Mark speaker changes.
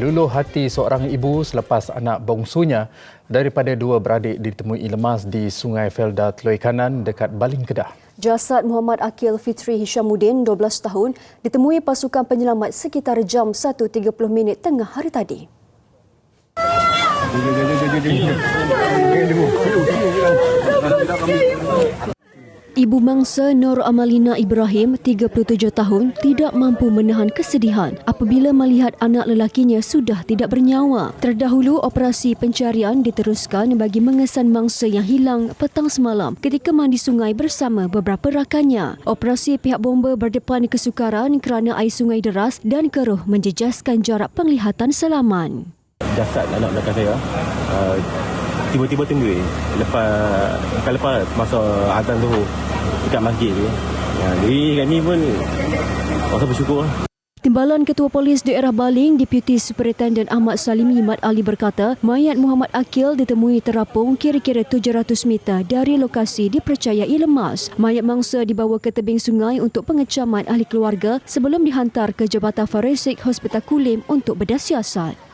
Speaker 1: luluh hati seorang ibu selepas anak bongsunya daripada dua beradik ditemui lemas di Sungai Felda Telui Kanan dekat Baling Kedah.
Speaker 2: Jasad Muhammad Akil Fitri Hishamuddin, 12 tahun, ditemui pasukan penyelamat sekitar jam 1.30 minit tengah hari tadi. Ibu mangsa Nur Amalina Ibrahim, 37 tahun, tidak mampu menahan kesedihan apabila melihat anak lelakinya sudah tidak bernyawa. Terdahulu, operasi pencarian diteruskan bagi mengesan mangsa yang hilang petang semalam ketika mandi sungai bersama beberapa rakannya. Operasi pihak bomba berdepan kesukaran kerana air sungai deras dan keruh menjejaskan jarak penglihatan selaman.
Speaker 3: Jasad anak belakang saya uh, tiba-tiba tenggelam lepas lepas, lepas masa azan tu dekat masjid tu. Ya, jadi kami pun rasa bersyukur. lah.
Speaker 2: Timbalan Ketua Polis Daerah Baling, Deputi Superintendent Ahmad Salimi Mat Ali berkata, mayat Muhammad Akil ditemui terapung kira-kira 700 meter dari lokasi dipercayai lemas. Mayat mangsa dibawa ke tebing sungai untuk pengecaman ahli keluarga sebelum dihantar ke Jabatan Forensik Hospital Kulim untuk berdasiasat.